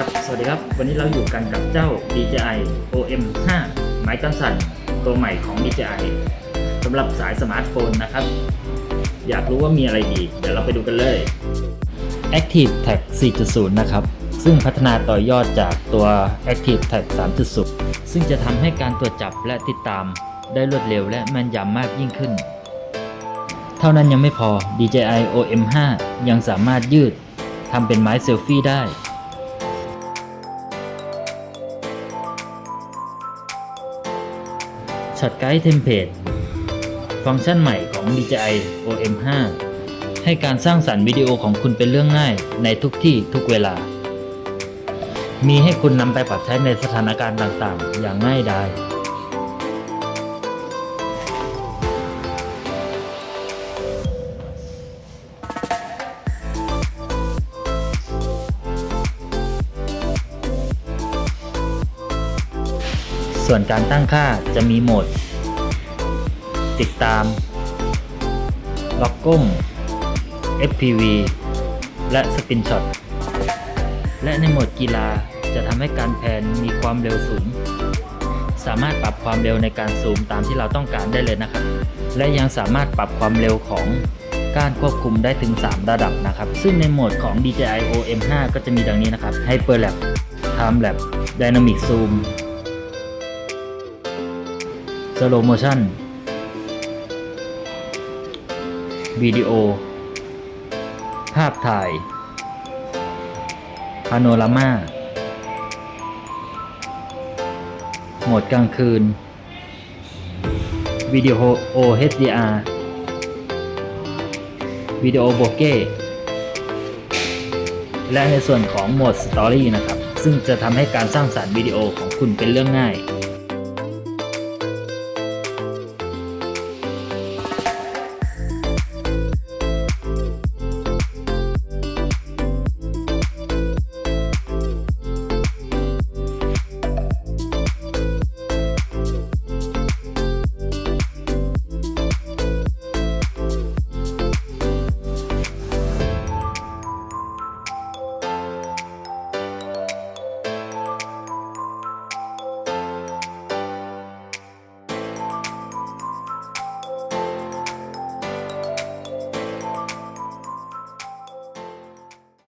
ครับ สวัสดีครับ วันนี้เราอยู่กันกับเจ้า DJI OM 5 ไม้กันสั่นตัวใหม่ของ DJI สำหรับสายสมาร์ทโฟนนะครับ อยากรู้ว่ามีอะไรดี เดี๋ยวเราไปดูกันเลย Active Tag 4.0 นะครับ ซึ่งพัฒนาต่อยอดจากตัว Active Tag 3.0 ซึ่งจะทำให้การตรวจจับและติดตามได้รวดเร็วและแม่นยำมากยิ่งขึ้น เท่านั้นยังไม่พอ DJI OM 5 ยังสามารถยืดทำเป็นไม้เซลฟี่ได้ ช็อตไกด์เทมเพลตฟังก์ชันใหม่ของ DJI OM 5 ให้การสร้างสรรค์วิดีโอของคุณเป็นเรื่องง่ายในทุกที่ทุกเวลา มีให้คุณนำไปปรับใช้ในสถานการณ์ต่างๆ อย่างง่ายดาย ส่วนการตั้งค่าจะมีโหมด ติดตาม ล็อกก้ม FPV และสปินช็อต และในโหมดกีฬาจะทำให้การแพนมีความเร็วสูง สามารถปรับความเร็วในการซูมตามที่เราต้องการได้เลยนะครับ และยังสามารถปรับความเร็วของการควบคุมได้ถึง 3 ระดับนะครับ ซึ่งในโหมดของ DJI OM 5 ก็จะมีดังนี้นะครับ Hyper Lap Time Lap Dynamic Zoom Slow Motion วิดีโอ ภาพถ่ายพาโนรามาโหมดกลางคืนวิดีโอ HDR วิดีโอโบเก้และในส่วนของโหมดสตอรี่นะครับ ซึ่งจะทำให้การสร้างสารรค์วิดีโอของคุณเป็นเรื่องง่าย